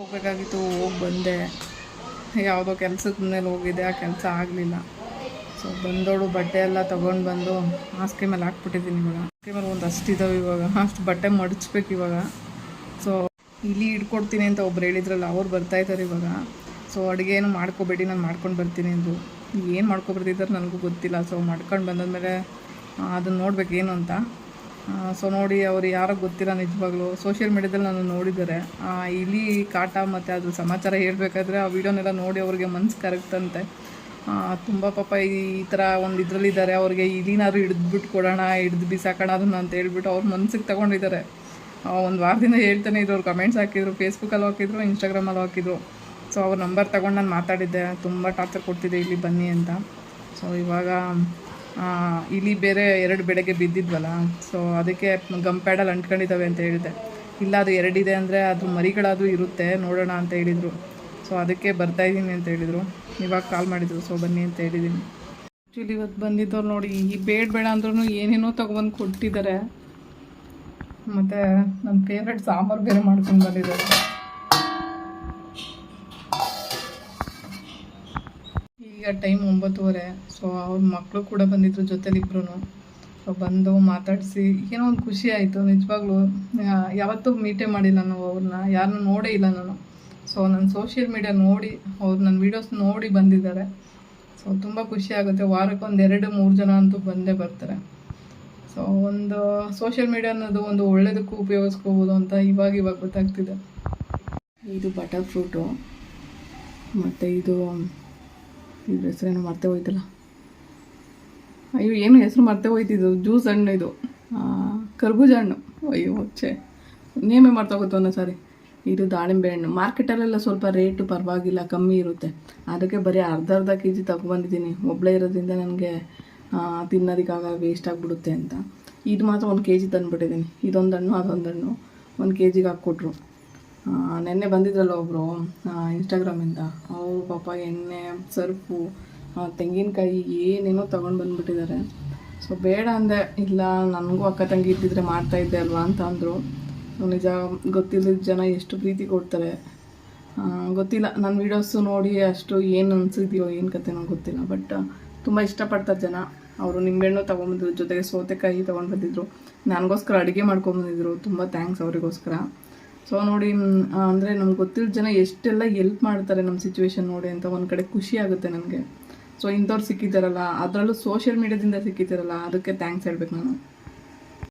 ಹೋಗ್ಬೇಕಾಗಿತ್ತು, ಹೋಗಿ ಬಂದೆ. ಯಾವುದೋ ಕೆಲಸದ ಮೇಲೆ ಹೋಗಿದ್ದೆ ಆ ಕೆಲಸ ಆಗಲಿಲ್ಲ. ಸೊ ಬಂದೋಳು ಬಟ್ಟೆ ಎಲ್ಲ ತೊಗೊಂಡು ಬಂದು ಹಾಸಿಗೆ ಮೇಲೆ ಹಾಕ್ಬಿಟ್ಟಿದ್ದೀನಿ ಇವಾಗ. ಹಾಸಿಗೆ ಮೇಲೆ ಒಂದು ಅಷ್ಟು ಇದಾವೆ ಇವಾಗ. ಅಷ್ಟು ಬಟ್ಟೆ ಮಡಚ್ಬೇಕು ಇವಾಗ. ಸೊ ಇಲ್ಲಿ ಇಟ್ಕೊಡ್ತೀನಿ ಅಂತ ಒಬ್ರು ಹೇಳಿದ್ರಲ್ಲ, ಅವ್ರು ಬರ್ತಾ ಇದ್ದಾರೆ ಇವಾಗ. ಸೊ ಅಡುಗೆ ಏನು ಮಾಡ್ಕೋಬೇಡಿ, ನಾನು ಮಾಡ್ಕೊಂಡು ಬರ್ತೀನಿ ಅಂದರು. ಏನು ಮಾಡ್ಕೊಬರ್ತಿದ್ದಾರೆ ನನಗೂ ಗೊತ್ತಿಲ್ಲ. ಸೊ ಮಾಡ್ಕೊಂಡು ಬಂದಾದ್ಮೇಲೆ ಅದನ್ನು ನೋಡ್ಬೇಕು ಏನು ಅಂತ. ಸೊ ನೋಡಿ, ಅವ್ರು ಯಾರೋ ಗೊತ್ತಿಲ್ಲ ನಿಜವಾಗ್ಲೂ. ಸೋಷಿಯಲ್ ಮೀಡ್ಯಾದಲ್ಲಿ ನಾನು ನೋಡಿದ್ದಾರೆ. ಇಲಿ ಕಾಟ ಮತ್ತು ಅದ್ರ ಸಮಾಚಾರ ಹೇಳಬೇಕಾದ್ರೆ ಆ ವಿಡಿಯೋನೆಲ್ಲ ನೋಡಿ ಅವ್ರಿಗೆ ಮನ್ಸು ಕರಗ್ತಂತೆ. ತುಂಬ ಪಾಪ ಈ ಥರ ಒಂದು ಇದರಲ್ಲಿದ್ದಾರೆ. ಅವ್ರಿಗೆ ಇಲಿನಾದ್ರು ಹಿಡಿದ್ಬಿಟ್ಟು ಕೊಡೋಣ, ಹಿಡ್ದು ಬಿಸಾಕೋಣ, ಅದನ್ನು ಅಂತ ಹೇಳ್ಬಿಟ್ಟು ಅವ್ರ ಮನ್ಸಿಗೆ ತಗೊಂಡಿದ್ದಾರೆ. ಒಂದು ವಾರದಿಂದ ಹೇಳ್ತಾನೆ ಇದ್ರು. ಕಮೆಂಟ್ಸ್ ಹಾಕಿದ್ರು ಫೇಸ್ಬುಕ್ಕಲ್ಲಿ ಹಾಕಿದ್ರು ಇನ್ಸ್ಟಾಗ್ರಾಮಲ್ಲಿ ಹಾಕಿದ್ರು. ಸೊ ಅವ್ರ ನಂಬರ್ ತೊಗೊಂಡು ನಾನು ಮಾತಾಡಿದ್ದೆ. ತುಂಬ ಟಾರ್ಚರ್ ಕೊಡ್ತಿದ್ದೆ ಇಲ್ಲಿ ಬನ್ನಿ ಅಂತ. ಸೊ ಇವಾಗ ಇಲಿ ಬೇರೆ ಎರಡು ಬೆಳಗ್ಗೆ ಬಿದ್ದಿದ್ವಲ್ಲ ಸೊ ಅದಕ್ಕೆ ಗಮ್ ಪ್ಯಾಡಲ್ಲಿ ಅಂಟ್ಕೊಂಡಿದ್ದಾವೆ ಅಂತ ಹೇಳಿದೆ. ಇಲ್ಲ, ಅದು ಎರಡಿದೆ ಅಂದರೆ ಅದು ಮರಿಗಳಾದರೂ ಇರುತ್ತೆ, ನೋಡೋಣ ಅಂತ ಹೇಳಿದರು. ಸೊ ಅದಕ್ಕೆ ಬರ್ತಾ ಇದ್ದೀನಿ ಅಂತ ಹೇಳಿದರು. ಇವಾಗ ಕಾಲ್ ಮಾಡಿದ್ರು ಸೊ ಬನ್ನಿ ಅಂತ ಹೇಳಿದ್ದೀನಿ. ಆ್ಯಕ್ಚುಲಿ ಇವತ್ತು ಬಂದಿದ್ದವ್ರು ನೋಡಿ, ಈ ಬೇಡ ಬೇಡ ಅಂದ್ರೂ ಏನೇನೋ ತೊಗೊಬಂದು ಕೊಟ್ಟಿದ್ದಾರೆ. ಮತ್ತು ನನ್ನ ಫೇವ್ರೆಟ್ ಸಾಂಬಾರು ಬೇರೆ ಮಾಡ್ಕೊಂಡು ಬಂದಿದ್ದಾರೆ. ಈಗ ಟೈಮ್ ಒಂಬತ್ತುವರೆ ಸೊ ಅವ್ರ ಮಕ್ಕಳು ಕೂಡ ಬಂದಿದ್ರು ಜೊತೆಲಿ ಇಬ್ರು ಸೊ ಬಂದು ಮಾತಾಡಿಸಿ, ಏನೋ ಒಂದು ಖುಷಿ ಆಯಿತು, ನಿಜವಾಗ್ಲೂ. ಯಾವತ್ತೂ ಮೀಟೇ ಮಾಡಿಲ್ಲ ನಾವು ಅವ್ರನ್ನ ಯಾರನ್ನೂ ನೋಡೇ ಇಲ್ಲ ನಾನು. ಸೊ ನನ್ನ ಸೋಷಿಯಲ್ ಮೀಡಿಯಾ ನೋಡಿ, ಅವ್ರು ನನ್ನ ವೀಡಿಯೋಸ್ ನೋಡಿ ಬಂದಿದ್ದಾರೆ. ಸೊ ತುಂಬ ಖುಷಿ ಆಗುತ್ತೆ ವಾರಕ್ಕೆ ಒಂದು ಎರಡು, ಮೂರು ಜನ ಅಂತೂ ಬಂದೇ ಬರ್ತಾರೆ. ಸೊ ಒಂದು ಸೋಷಿಯಲ್ ಮೀಡಿಯಾ ಅನ್ನೋದು ಒಂದು ಒಳ್ಳೇದಕ್ಕೂ ಉಪಯೋಗಿಸ್ಕೋಬೋದು ಅಂತ ಇವಾಗ ಇವಾಗ ಗೊತ್ತಾಗ್ತಿದೆ. ಇದು ಬಟರ್ ಫ್ರೂಟು ಮತ್ತು ಇದು ಇದ್ರ ಹೆಸರೇನು ಮರ್ತೇ ಹೋಯ್ತಲ್ಲ? ಅಯ್ಯೋ, ಏನು ಹೆಸರು ಮರ್ತೇ ಹೋಯ್ತಿದ್ದು? ಜ್ಯೂಸ್ ಹಣ್ಣು ಇದು. ಕರ್ಬೂಜ ಹಣ್ಣು. ಅಯ್ಯೋ, ಛೇ. ನೇಮೇ ಮರ್ತೋಗುತ್ತೆ ಒಂದೊಂದು ಸಾರಿ. ಇದು ದಾಳಿಂಬೆ ಹಣ್ಣು. ಮಾರ್ಕೆಟಲ್ಲೆಲ್ಲ ಸ್ವಲ್ಪ ರೇಟು ಪರವಾಗಿಲ್ಲ, ಕಮ್ಮಿ ಇರುತ್ತೆ. ಅದಕ್ಕೆ ಬರೀ ಅರ್ಧ ಅರ್ಧ ಕೆ ಜಿ ತಗೊಬಂದಿದ್ದೀನಿ ಒಬ್ಬಳೇ ಇರೋದ್ರಿಂದ ನನಗೆ ತಿನ್ನೋದಕ್ಕಾಗ ವೇಸ್ಟ್ ಆಗಿಬಿಡುತ್ತೆ ಅಂತ. ಇದು ಮಾತ್ರ ಒಂದು ಕೆ ಜಿ ತಂದುಬಿಟ್ಟಿದ್ದೀನಿ. ಇದೊಂದು ಹಣ್ಣು, ಅದೊಂದು ಹಣ್ಣು. ಒಂದು ಕೆ ಜಿಗೆ ಹಾಕ್ಕೊಟ್ರು. ನೆನ್ನೆ ಬಂದಿದ್ರಲ್ಲ ಒಬ್ಬರು ಇನ್ಸ್ಟಾಗ್ರಾಮಿಂದ ಅವರು ಪಾಪ ಎಣ್ಣೆ ಸರ್ಫು ತೆಂಗಿನಕಾಯಿ ಏನೇನೋ ತೊಗೊಂಡು ಬಂದುಬಿಟ್ಟಿದ್ದಾರೆ. ಸೊ ಬೇಡ ಅಂದೆ, ಇಲ್ಲ, ನನಗೂ ಅಕ್ಕ ತಂಗಿ ಇದ್ದಿದ್ರೆ ಮಾಡ್ತಾಯಿದ್ದೆ ಅಲ್ವಾ ಅಂತ ಅಂದರು. ನಿಜ ಗೊತ್ತಿಲ್ಲದ ಜನ ಎಷ್ಟು ಪ್ರೀತಿ ಕೊಡ್ತಾರೆ. ಗೊತ್ತಿಲ್ಲ ನನ್ನ ವೀಡಿಯೋಸು ನೋಡಿ ಅಷ್ಟು ಏನು ಅನಿಸಿದೆಯೋ, ಏನು ಕತೆ ನಂಗೆ ಗೊತ್ತಿಲ್ಲ ಬಟ್ ತುಂಬ ಇಷ್ಟಪಡ್ತಾರೆ ಜನ. ಅವರು ನಿಂಬೆಹಣ್ಣು ತೊಗೊಂಬಂದಿದ್ರು ಜೊತೆಗೆ ಸೌತೆಕಾಯಿ ತೊಗೊಂಡು ಬಂದಿದ್ರು ನನಗೋಸ್ಕರ ಅಡುಗೆ ಮಾಡ್ಕೊಂಬಂದಿದ್ರು ತುಂಬ ಥ್ಯಾಂಕ್ಸ್ ಅವರಿಗೋಸ್ಕರ. ಸೊ ನೋಡಿ ಅಂದರೆ ನಮ್ಗೆ ಗೊತ್ತಿರೋ ಜನ ಎಷ್ಟೆಲ್ಲ ಎಲ್ಪ್ ಮಾಡ್ತಾರೆ ನಮ್ಮ ಸಿಚುವೇಶನ್ ನೋಡಿ ಅಂತ ಒಂದು ಕಡೆ ಖುಷಿ ಆಗುತ್ತೆ ನನಗೆ. ಸೊ ಇಂಥವ್ರು ಸಿಕ್ಕಿದ್ದಾರಲ್ಲ, ಅದರಲ್ಲೂ ಸೋಷಿಯಲ್ ಮೀಡ್ಯಾದಿಂದ ಸಿಕ್ಕಿದ್ದಾರಲ್ಲ, ಅದಕ್ಕೆ ಥ್ಯಾಂಕ್ಸ್ ಹೇಳ್ಬೇಕು ನಾನು.